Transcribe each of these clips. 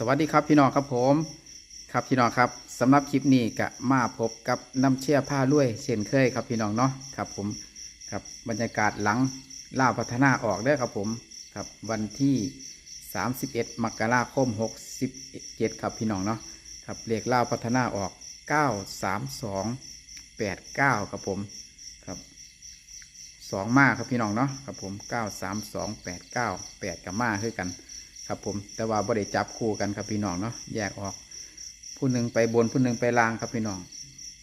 สวัสดีครับพี่น้องครับผมครับพี่น้องครับสำหรับคลิปนี้ก็มาพบกับน้ำเชี่ยผ้าลุยเช่นเคยครับพี่น้องเนาะครับผมครับบรรยากาศหลังล่าพัฒนาออกเด้ครับผมครับวันที่ 31 มกราคม 67 ครับพี่น้องเนาะครับเลขล่าพัฒนาออก 932 89 ครับผมครับสองมาครับพี่น้องเนาะครับผม 932 89 8กับมาคือกัน ครับผมแต่ว่าบ่ได้จับคู่กันครับพี่น้องเนาะแยกออก ผู้หนึ่งไปบนผู้หนึ่งไปล่างครับพี่น้อง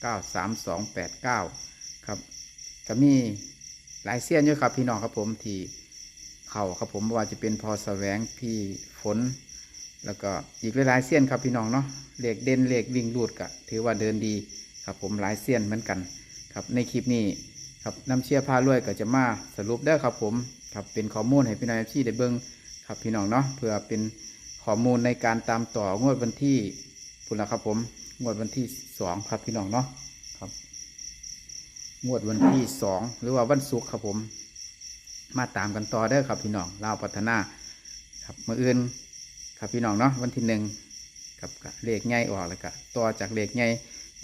เก้าสามสองแปดเก้าครับก็มีหลายเสี้ยนอยู่ครับพี่น้องครับผมที่เข่าครับผมว่าจะเป็นพอแสวงพี่ฝน แล้วก็อีกหลายเสี้ยนครับพี่น้องเนาะเลขเด่นเลขวิ่งรูดก็ถือว่าเดินดีครับผมหลายเสี้ยนเหมือนกันครับในคลิปนี้ครับน้ำเชี่ยพารวยก็จะมาสรุปได้ครับผมครับเป็นข้อมูลให้พี่น้องที่ได้เบิ่ง ครับพี่น้องเนาะเพื่อเป็นข้อมูลในการตามต่องวดวันที่พุ่นละครับผมงวดวันที่สองครับพี่น้องเนาะครับ งวดวันที่สองหรือว่าวันศุกร์ครับผม มาตามกันต่อได้ครับพี่น้องลาวพัฒนาครับมืออื่นครับพี่น้องเนาะวันที่หนึ่งกับก็เลขใหญ่ออกแล้วก็ต่อจากเลขใหญ่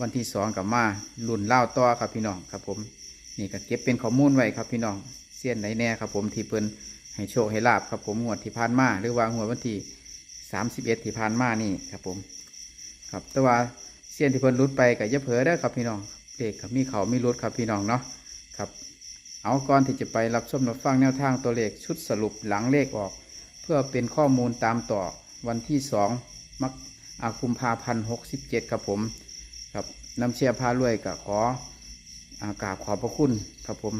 วันที่สองกับมาลุ่นเล่าวต่อครับพี่น้องครับผมนี่ก็เก็บเป็นข้อมูลไว้ครับพี่น้องเสี้ยนไหนแน่ครับผมที่เพิ่น ให้โชคให้ลาบครับผมงวดที่ผ่านมาหรือว่างวดวันที่สามสิบเอ็ดที่ผ่านมานี่ครับผม ครับแต่ว่าเสี้ยนที่เพิ่นรุดไปกับยะเผลอได้ครับพี่น้องเด็กกับมีเขามีรุดครับพี่น้องเนาะครับ เอาก่อนที่จะไปรับชมรับฟังแนวทางตัวเลขชุดสรุปหลังเลขออก เพื่อเป็นข้อมูลตามต่อวันที่สองมกอาคุมภาพันหกสิบเจ็ดครับผมครับน้ำเชียร์พารวยกับขออากราบขอบพระคุณครับผม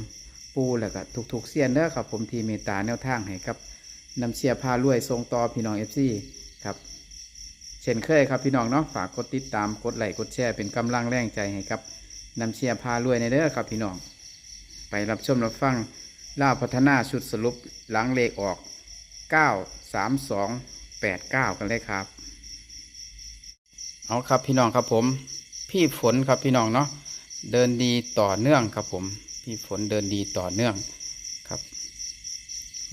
ปูแล้วก็ถูกๆเสียนเด้อครับ ผมที่เมตตาแนวทางให้ครับนำเชียร์พารวยทรงต่อพี่น้องเอฟซีครับ เช่นเคยครับพี่น้องเนาะฝากกดติดตามกดไลค์กดแชร์เป็นกำลังแรงใจให้ครับนำเชียร์พารวยในเด้อครับพี่น้อง ไปรับชมรับฟังล่าพัฒนาชุดสรุปหลังเลขออก 9 3 2 8 9 กันเลยครับ เอาครับพี่น้องครับผม พี่ฝนครับพี่น้องเนาะเดินดีต่อเนื่องครับผม พี่ฝนเดินดีต่อเนื่องครับ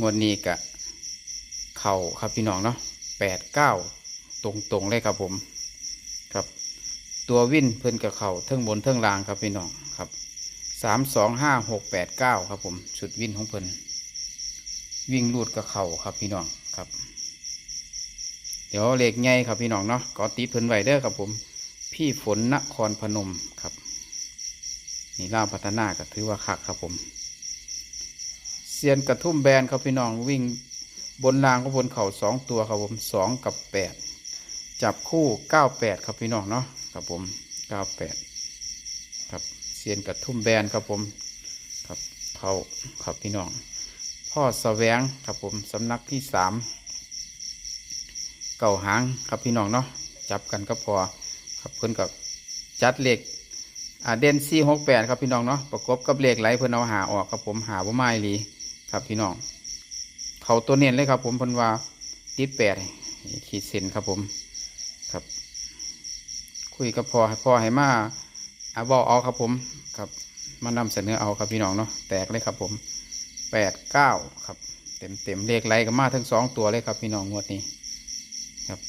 งวดนี้กะเข่าครับพี่น้องเนาะแปดเก้าตรงตรงเลยครับผมครับ ตัววิ่นเพิ่นกับเข่าเทิงบนเทิงล่างครับพี่น้องครับสามสองห้าหกแปดเก้าครับผมชุดวิ่นของเพิ่นวิ่งลูดกับเข่าครับพี่น้องครับ เดี๋ยวเลขใหญ่ครับพี่น้องเนาะก็ติดเพิ่นไว้เด้อครับผม พี่ฝนนครพนมครับ นี่ล่าพัฒนาก็ถือว่าคักครับผมเซียนกระทุ่มแบนครับพี่น้องวิ่งบนรางก็บนเข่าสองตัวครับผมสองกับแปดจับคู่เก้าแปดครับพี่น้องเนาะครับผมเก้าแปดครับเซียนกระทุ่มแบนครับผมครับเขาครับพี่น้อง พ่อสแสวงครับผมสำนักที่สามเก่าหางครับพี่น้องเนาะจับกันก็พอครับเพิ่นกับจัดเหลข อ่าเด่นสี่หกแปดครับพี่น้องเนาะประกบกับเลขไหลเพิ่นเอาหาออกครับผมหาว่าไม่หลีครับพี่น้อง เขาตัวเน้นเลยครับผมพิ่นว่าติดแปดขีดเส้นครับผมครับ คุยกับพอพอให้มาอาบอกเอาครับผมครับมานำเสนอเอาครับพี่น้องเนาะแตกเลยครับผมแปดเก้าครับ เต็มเต็มเลขไหลก็มาทั้งสองตัวเลยครับพี่น้องงวดนี้ครับ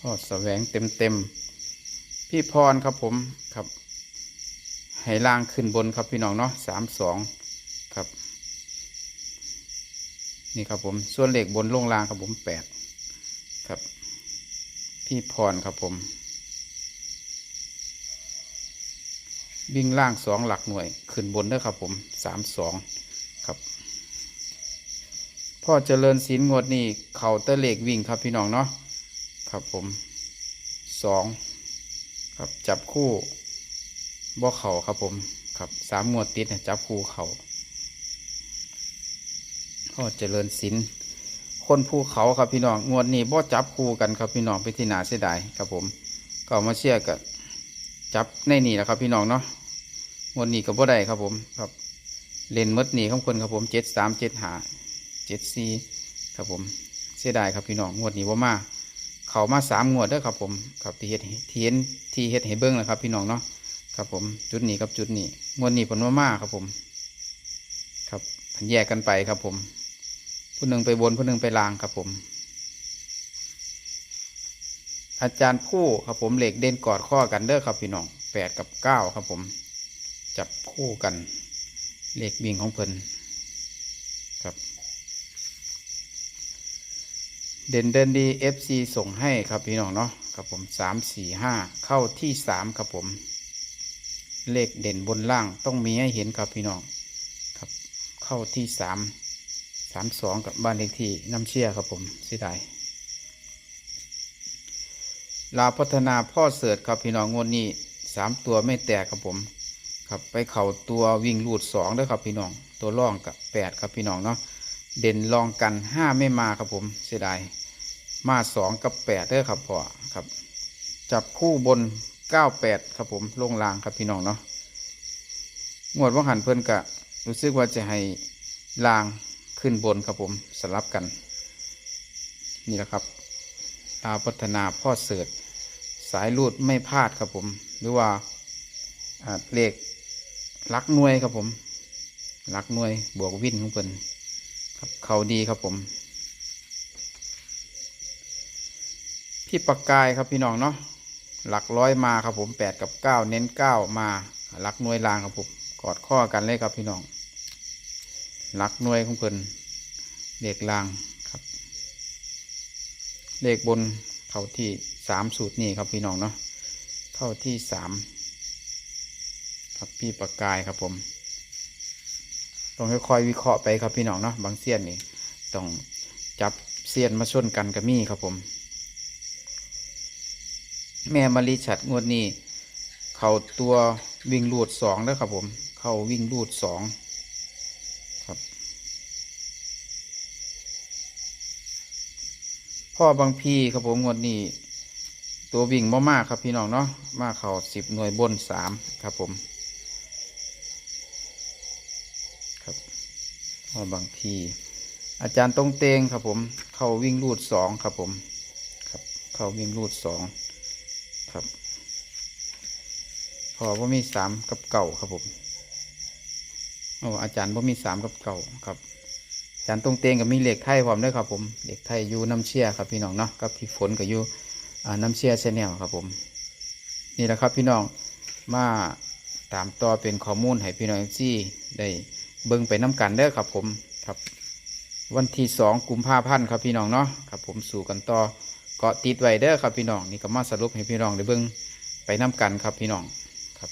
พ่อแสวงเต็มเต็ม พี่พรครับผมครับให้ล่างขึ้นบนครับพี่น้องเนาะสามสองครับ นี่ครับผมส่วนเหล็กบนลงล่างครับผมแปดครับ พี่พรครับผม วิ่งล่างสองหลักหน่วย ขึ้นบนเด้อครับผมสามสองครับพ่อเจริญศิลงวดนี่เข่าเตะเหล็กวิ่งครับพี่น้องเนาะครับผมสอง ครับจับคู่บ่อเข่าครับผมครับสามงวดติดจับคู่เขาพ่อเจริญศิลคนภูเขาครับพี่น้องงวดนี้บ่จับคู่กันครับพี่น้องไปที่นาเสียดายครับผม ก็มาเชื่อกับจับในนี่แหละครับ พี่น้องเนาะงวดนี้ก็บ่ได้ครับผมครับเล่นมดนี่ของคนครับผมเจ็ดสามเจ็ดหาเจ็ดสี่ครับผมเสียดายครับพี่น้องงวดนี้ว่ามา เขามาสามงวดเด้อครับผมครับที่เฮ็ดที่เห็นที่เฮ็ดให้เบิ้งนะครับ พี่น้องเนาะครับผมจุดนี้กับจุดนี้งวดนี้ผลว่ามาครับผม ครับพันแยกกันไปครับผม ผู้หนึ่งไปบนผู้หนึ่งไปล่างครับผม อาจารย์ผู้ครับผมเหล็กเด่นกอดข้อกันเด้อครับพี่น้องแปดกับเก้าครับผม จับคู่กันเหล็กบิงของเพิ่นครับ เด่นเดินดี FC ส่งให้ครับพี่น้องเนาะครับผมสามสี่ห้าเข้าที่สามครับผม เลขเด่นบนล่างต้องมีให้เห็นครับพี่น้องครับเข้าที่สามสามสองกับบ้านเลขที่น้ำเชี่ยครับผมเสียดายลาพัฒนาพ่อเสิร์ตครับพี่น้องงวดนี้สามตัวไม่แตกครับผม ครับไปเข่าตัววิ่งลูดสองด้วยครับพี่น้องตัวร่องกับแปดครับพี่น้องเนาะ เด่นรองกันห้าไม่มาครับผมเสียดายมาสองกับแปดเด้วยครับพ่อครับ จับคู่บนเก้าแปดครับผมลงรางครับพี่น้องเนาะงวดว่าหันเพิ่อนกะรู้สึกว่าจะให้รางขึ้นบนครับผมสลับกัน นี่แหละครับดาพัฒนาพ่อเสิร์ตสายรูดไม่พลาดครับผม หรือว่าเลขลักหน่วยครับผมลักหน่วยบวกวินของเพิ่น เขาดีครับผม พี่ปากกายครับพี่น้องเนาะหลักร้อยมาครับผมแปดกับเก้าเน้นเก้ามาหลักหน่วยลางครับผมกอดข้อกันเลยครับพี่น้องหลักหน่วยของเพิ่นเลขลางครับ เลขบนเข้าที่สามสูตรนี่ครับพี่น้องเนาะเข้าที่สามครับพี่ปากกายครับผม ต้องค่อยๆวิเคราะห์ไปครับพี่น้องเนาะบางเสี้ยนนี่ต้องจับเสี้ยนมาชนกันกับมี่ครับผม แม่มะลิฉัดงวดนี้เขาตัววิ่งลูดสองแล้วครับผม เขาวิ่งลูดสองครับ พ่อบางพีครับผมงวดนี้ ตัววิ่งมามากครับพี่น้องเนาะมาเขาสิบหน่วยบนสามครับผม ครับ พ่อบางพีอาจารย์ตรงเตงครับผม เข้าวิ่งลูดสองครับผมครับ เข้าวิ่งลูดสองครับพอว่ามีสามกับเก่าครับผมโอ้อาจารย์ว่ามีสามกับเก่าครับอาจารย์ตรงเตงกับมีเหล็กไทยพร้อมด้วยครับผมเหล็กไทยอยูน้ำเชี่ยครับพี่น้องเนาะกับพี่ฝนกับอยู่น้ำเชี่ยชแนลครับผม นี่แหละครับพี่น้องมาตามต่อเป็นข้อมูลให้พี่น้องที่ได้ เบิ่งไปน้กันเด้อครับผมครับ วันที่สองกุมภาพันธ์ครับพี่น้องเนาะครับผมสู่กันต่อเกาะติดไว้เด้อครับพี่น้องนี่ก็มาสรุปให้พี่น้องได้เบิ่งไปน้กันครับพี่น้องครับ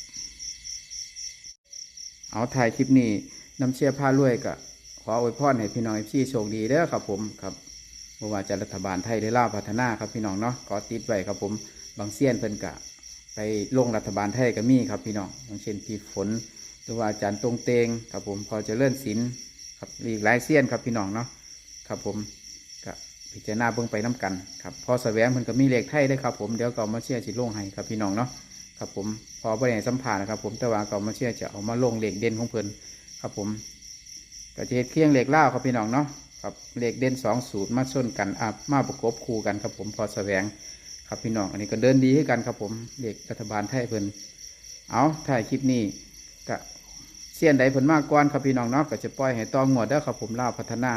เอาถ่ายคลิปนี้น้ำเชียร์ผ้ารวยก็ขออวยพรให้พี่น้องที่โชคดีเด้อครับผมครับบ่ว่าจะรัฐบาลไทยหรือลาวพัฒนาครับพี่น้องเนาะเกาะติดไว้ครับผมบางเสี้ยนเพิ่นกะ ไปลงรัฐบาลไทยก็มีครับพี่น้องอย่างเช่นพี่ฝน หรือว่าอาจารย์ตรงเตงครับผมพอจะเลื่อนศิลครับอีกหลายเสี้ยนครับพี่น้องเนาะครับผมก็พิจารณาเบิ่งไปน้กันครับพอแสวงมันก็มีเลขไทยได้วยครับผมเดี๋ยวก็มาเชื่อสิลงให้ครับพี่น้องเนาะครับผมพอบริหารสัมผัสนะครับ ผมแต่ว่าก็มาเชื่อจะเอามาลงเลขเด่นของเพิ่นครับผมก็จะเฮ็ดเคียงเลขเล่าครับพี่น้องเนาะครับเลขเด่นสองสูตรมาชนกันอะมาประกบคู่กันครับผมพอแสวงครับพี่น้องอันนี้ก็เดินดีให้กันครับผมเลขรัฐบาลไทยเพิ่นเอาถ่ายคลิปนี้ กะเสี้ยนใดผลมากกว่าครับพี่น้องเนาะก็จะปล่อยให้ต่องงวดเด้อครับผมล่าพัฒนา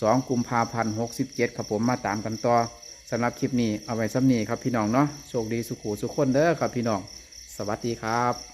สองกุมภาพันธ์หกสิบเจ็ดครับผมมาตามกันต่อสำหรับคลิปนี้เอาไว้ซ้ำนี้ครับพี่น้องเนาะโชคดีสุขูสุขคนเด้อครับพี่น้อง สวัสดีครับ